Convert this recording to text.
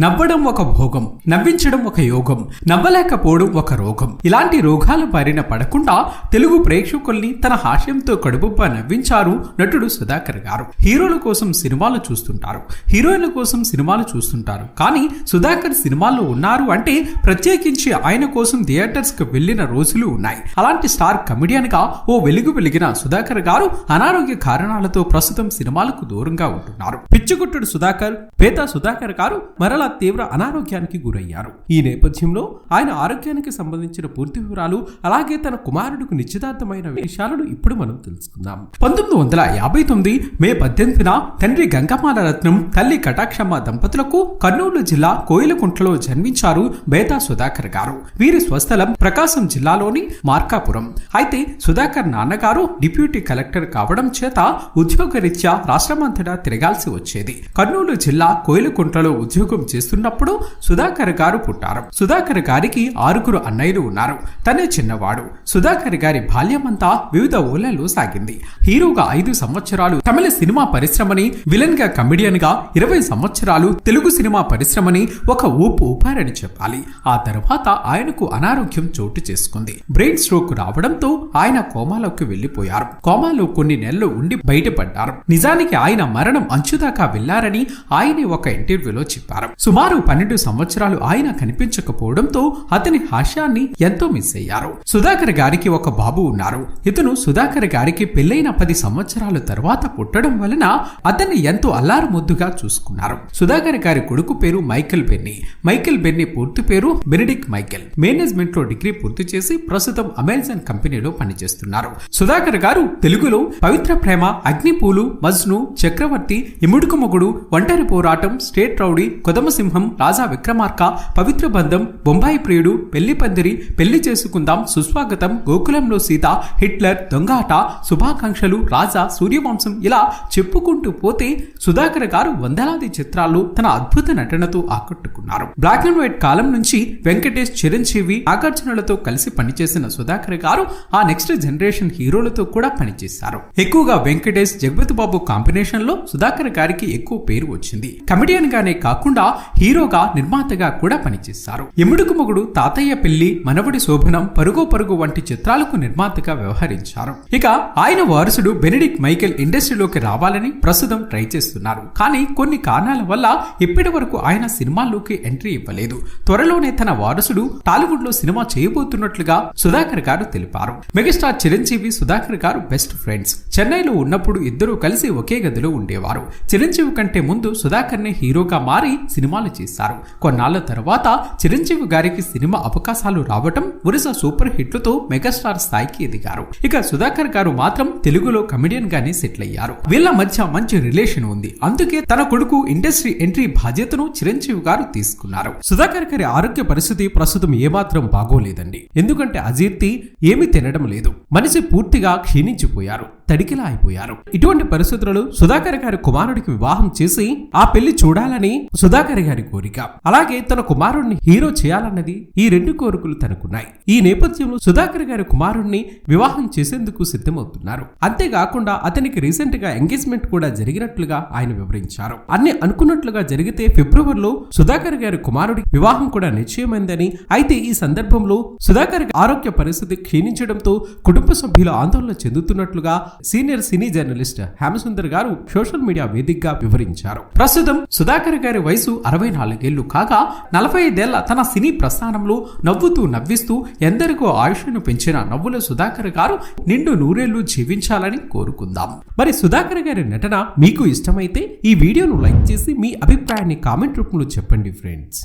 నవ్వడం ఒక భోగం నవ్వించడం ఒక యోగం నవ్వలేకపోవడం ఒక రోగం. ఇలాంటి రోగాల బారిన పడకుండా తెలుగు ప్రేక్షకుల్ని తన హాస్యంతో కడుపుబ్బ నవ్వించారు నటుడు సుధాకర్ గారు. హీరోల కోసం సినిమాలు చూస్తుంటారు. హీరోయిన్ల కోసం సినిమాలు చూస్తుంటారు. కానీ సుధాకర్ సినిమాల్లో ఉన్నారు అంటే ప్రత్యేకించి ఆయన కోసం థియేటర్స్కు వెళ్ళిన రోజులు ఉన్నాయి. అలాంటి స్టార్ కమెడియన్గా ఓ వెలుగు వెలిగిన సుధాకర్ గారు అనారోగ్య కారణాలతో ప్రస్తుతం సినిమాలకు దూరంగా ఉంటున్నారు. పిచ్చుగుట్టుడు సుధాకర్ పేద సుధాకర్ గారు మరలా తీవ్ర అనారోగ్యానికి గురయ్యారు. ఈ నేపథ్యంలో ఆయన ఆరోగ్యానికి సంబంధించిన పూర్తి వివరాలు అలాగే తన కుమారుడికి నిశ్చితార్థమైన విషయాలను ఇప్పుడు మనం తెలుసుకుందాం. పంతొమ్మిది వందల యాభై తొమ్మిది మే పద్దెనిమిదిన తండ్రి గంగమాల రత్నం తల్లి కటాక్షమ్మ దంపతులకు కర్నూలు జిల్లా కోయిలకుంట్లలో జన్మించారు బేతా సుధాకర్ గారు. వీరి స్వస్థలం ప్రకాశం జిల్లాలోని మార్కాపురం. అయితే సుధాకర్ నాన్నగారు డిప్యూటీ కలెక్టర్ కావడం చేత ఉద్యోగరీత్యా రాష్ట్రమంతటా తిరగాల్సి వచ్చేది. కర్నూలు జిల్లా కోయిలకుంట్లలో ఉద్యోగం చేస్తున్నప్పుడు సుధాకర్ గారు పుట్టారు. సుధాకర్ గారికి ఆరుగురు అన్నయ్యలు ఉన్నారు. తనే చిన్నవాడు. సుధాకర్ గారి బాల్యమంతా వివిధ ఊళ్ళలో సాగింది. హీరోగా ఐదు సంవత్సరాలు తమిళ సినిమా పరిశ్రమని విలన్గా కమెడియన్గా ఇరవై సంవత్సరాలు తెలుగు సినిమా పరిశ్రమని ఒక ఊపు ఊపారని చెప్పాలి. ఆ తర్వాత ఆయనకు అనారోగ్యం చోటు చేసుకుంది. బ్రెయిన్ స్ట్రోక్ రావడంతో ఆయన కోమాలోకి వెళ్ళిపోయారు కోమాలో కొన్ని నెలలు ఉండి బయటపడ్డారు. నిజానికి ఆయన మరణం అంచుదాకా వెళ్ళారని ఆయనే ఒక ఇంటర్వ్యూలో చెప్పారు. సుమారు పన్నెండు సంవత్సరాలు ఆయన కనిపించకపోవడంతో అతని హాస్యాన్ని ఎంతో మిస్ అయ్యారు. సుధాకర్ గారికి ఒక బాబు ఉన్నారు. ఇతను సుధాకర్ గారికి పెళ్ళైన పది సంవత్సరాల తర్వాత పుట్టడం వలన అతన్ని ఎంతో అల్లారు ముద్దుగా చూసుకున్నారు. సుధాకర్ గారి కొడుకు పేరు మైకేల్ బెన్నీ. మైకేల్ బెన్నీ పూర్తి పేరు బెనడిక్ మైకేల్. మేనేజ్మెంట్లో డిగ్రీ పూర్తి చేసి ప్రస్తుతం అమెజాన్ కంపెనీలో పనిచేస్తున్నారు. సుధాకర్ గారు తెలుగులో పవిత్ర ప్రేమ అగ్నిపూలు మజ్ను చక్రవర్తి ఇముడుకు మొగుడు ఒంటరి పోరాటం స్టేట్ రౌడీ కొదమసింహం రాజా విక్రమార్క పవిత్ర బంధం బొంబాయి ప్రియుడు పెళ్ళి పందిరి పెళ్ళి చేసుకుందాం సుస్వాగతం గోకులంలో సీత హిట్లర్ దొంగాట శుభాకాంక్షలు రాజా సూర్యవంశం ఇలా చెప్పుకుంటూ పోతే సుధాకర్ గారు వందలాది చిత్రాల్లో తన అద్భుత నటనతో ఆకట్టుకున్నారు. బ్లాక్ అండ్ వైట్ కాలం నుంచి వెంకటేష్ చిరంజీవి నాగార్జునులతో కలిసి పనిచేసిన సుధాకర్ గారు ఆ నెక్స్ట్ జనరేషన్ హీరోలతో కూడా పనిచేశారు. ఎక్కువగా వెంకటేష్ జగపతి బాబు కాంబినేషన్లో సుధాకర్ గారికి ఎక్కువ పేరు వచ్చింది. కమెడియన్ గానే కాకుండా హీరోగా నిర్మాతగా కూడా పనిచేశారు. ఎముడుకు మొగుడు తాతయ్య పెళ్ళి మనవడి శోభనం పరుగో పరుగు వంటి చిత్రాలకు నిర్మాతగా వ్యవహరించారు. ఇక ఆయన వారసుడు బెనడిక్ మైకేల్ ఇండస్ట్రీలోకి రావాలని ప్రస్తుతం ట్రై చేస్తున్నారు. కానీ కొన్ని కారణాల వల్ల ఇప్పటి వరకు ఆయన సినిమాల్లోకి ఎంట్రీ ఇవ్వలేదు. త్వరలోనే తన వారసుడు టాలీవుడ్లో సినిమా చేయబోతున్నట్లుగా సుధాకర్ గారు తెలిపారు. మెగాస్టార్ చిరంజీవి సుధాకర్ గారు బెస్ట్ ఫ్రెండ్స్. చెన్నైలో ఉన్నప్పుడు ఇద్దరూ కలిసి ఒకే గదిలో ఉండేవారు. చిరంజీవి కంటే ముందు సుధాకర్ నే హీరోగా మారి సినిమాలు చేశారు. కొన్నాళ్ళ తర్వాత చిరంజీవి గారికి సినిమా అవకాశాలు రావటం వరుస సూపర్ హిట్లతో మెగాస్టార్ స్థాయికి ఎదిగారు. ఇక సుధాకర్ గారు మాత్రం తెలుగులో కమెడియన్ గానే సెటిల్ అయ్యారు. వీళ్ళ మధ్య మంచి రిలేషన్ ఉంది. అందుకే తన కొడుకు ఇండస్ట్రీ ఎంట్రీ బాధ్యతను చిరంజీవి గారు తీసుకున్నారు. సుధాకర్ గారి ఆరోగ్య పరిస్థితి ప్రస్తుతం ఏమాత్రం బాగోలేదండి. ఎందుకంటే అజీర్తి ఏమీ తినడం లేదు. మనిషి పూర్తిగా క్షీణించిపోయారు. తడికిలా అయిపోయారు. ఇటువంటి పరిస్థితులలో సుధాకర్ గారి కుమారుడికి వివాహం చేసి ఆ పెళ్ళి చూడాలని సుధాకర్ గారి కోరిక. అలాగే తన కుమారుడిని హీరో చేయాలన్నది ఈ రెండు కోరికలు తనకున్నాయి. ఈ నేపథ్యంలో సుధాకర్ గారి కుమారుడిని వివాహం చేసేందుకు సిద్ధమవుతున్నారు. అంతేకాకుండా అతనికి రీసెంట్గా ఎంగేజ్మెంట్ కూడా జరిగినట్లుగా ఆయన వివరించారు. అన్ని అనుకున్నట్లుగా జరిగితే ఫిబ్రవరిలో సుధాకర్ గారి కుమారుడి వివాహం కూడా నిశ్చయమైందని అయితే ఈ సందర్భంలో సుధాకర్ ఆరోగ్య పరిస్థితి క్షీణించడంతో కుటుంబ సభ్యులు ఆందోళన చెందుతున్నట్లుగా senior cine journalist Hemasundar garu social media వేదికగా వివరించారు. ప్రస్తుతం సుధాకర్ గారి వయసు అరవై నాలుగేళ్ళు కాగా నలభై ఐదేళ్ళ తన సినీ ప్రస్థానంలో నవ్వుతూ నవ్విస్తూ ఎందరికో ఆయుష్ను పెంచిన నవ్వుల సుధాకర్ గారు నిండు నూరేళ్ళు జీవించాలని కోరుకుందాం. మరి సుధాకర్ గారి నటన మీకు ఇష్టమైతే ఈ వీడియోను లైక్ చేసి మీ అభిప్రాయాన్ని కామెంట్ రూపంలో చెప్పండి ఫ్రెండ్స్.